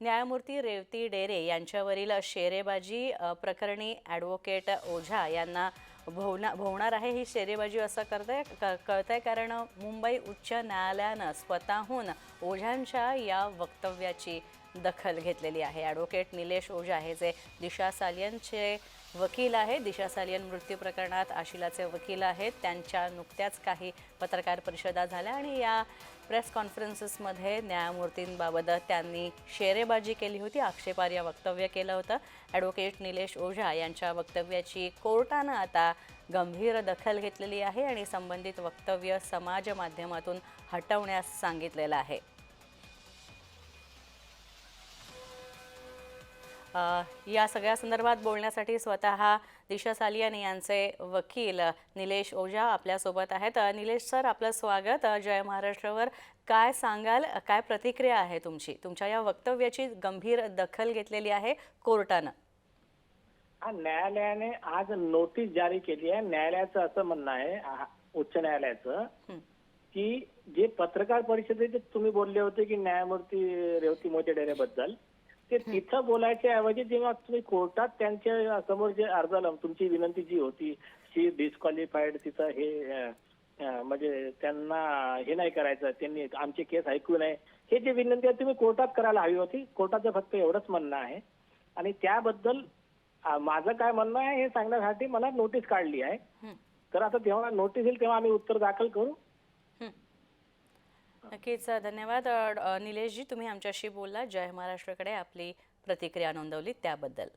न्यायमूर्ती रेवती डेरे यांच्यावरील शेरेबाजी प्रकरणी ॲडव्होकेट ओझा यांना भोवना भोवणार आहे ही शेरेबाजी असं करतंय क कळतंय कारण मुंबई उच्च न्यायालयानं स्वतःहून ओझांच्या या वक्तव्याची दखल घेतलेली आहे. ॲडव्होकेट निलेश ओझा हे जे दिशा सालियनचे वकील आहे दिशा सालियन मृत्यू प्रकरणात आशिलाचे वकील आहेत. त्यांच्या नुकत्याच काही पत्रकार परिषदा झाल्या आणि या प्रेस कॉन्फरन्सेसमध्ये न्यायमूर्तींबाबत त्यांनी शेरेबाजी केली होती. आक्षेपार्ह वक्तव्य केलं होतं. ॲडव्होकेट निलेश ओझा यांच्या वक्तव्याची कोर्टानं आता गंभीर दखल घेतलेली आहे आणि संबंधित वक्तव्य समाज माध्यमातून हटवण्यास सांगितलेलं आहे. या सगळ्या संदर्भात बोलण्यासाठी स्वतः दिशा सालियन यांचे वकील निलेश ओझा आपल्यासोबत आहेत. निलेश सर आपलं स्वागत. जय महाराष्ट्रावर. काय सांगाल? काय प्रतिक्रिया आहे तुमची? तुमच्या या वक्तव्याची गंभीर दखल घेतलेली आहे कोर्टानं. हा न्यायालयाने आज नोटीस जारी केली आहे. न्यायालयाचं असं म्हणणं आहे उच्च न्यायालयाचं. की जे पत्रकार परिषदेत तुम्ही बोलले होते की न्यायमूर्ती रेवती मोते डेरेबद्दल ते तिथं बोलायच्या ऐवजी जेव्हा तुम्ही कोर्टात त्यांच्यासमोर जे अर्ज लावून तुमची विनंती जी होती शी डिस्क्वालिफाईड तिचं हे म्हणजे त्यांना हे नाही करायचं त्यांनी आमची केस ऐकू नये हे जे विनंती आहे तुम्ही कोर्टात करायला हवी होती. कोर्टाचं फक्त एवढंच म्हणणं आहे. आणि त्याबद्दल माझं काय म्हणणं आहे हे सांगण्यासाठी मला नोटीस काढली आहे. तर आता तेव्हा नोटीस येईल तेव्हा आम्ही उत्तर दाखल करू. नक्कीच धन्यवाद. निलेशजी तुम्ही आमच्याशी बोलला जय महाराष्ट्राकडे आपली प्रतिक्रिया नोंदवली त्याबद्दल.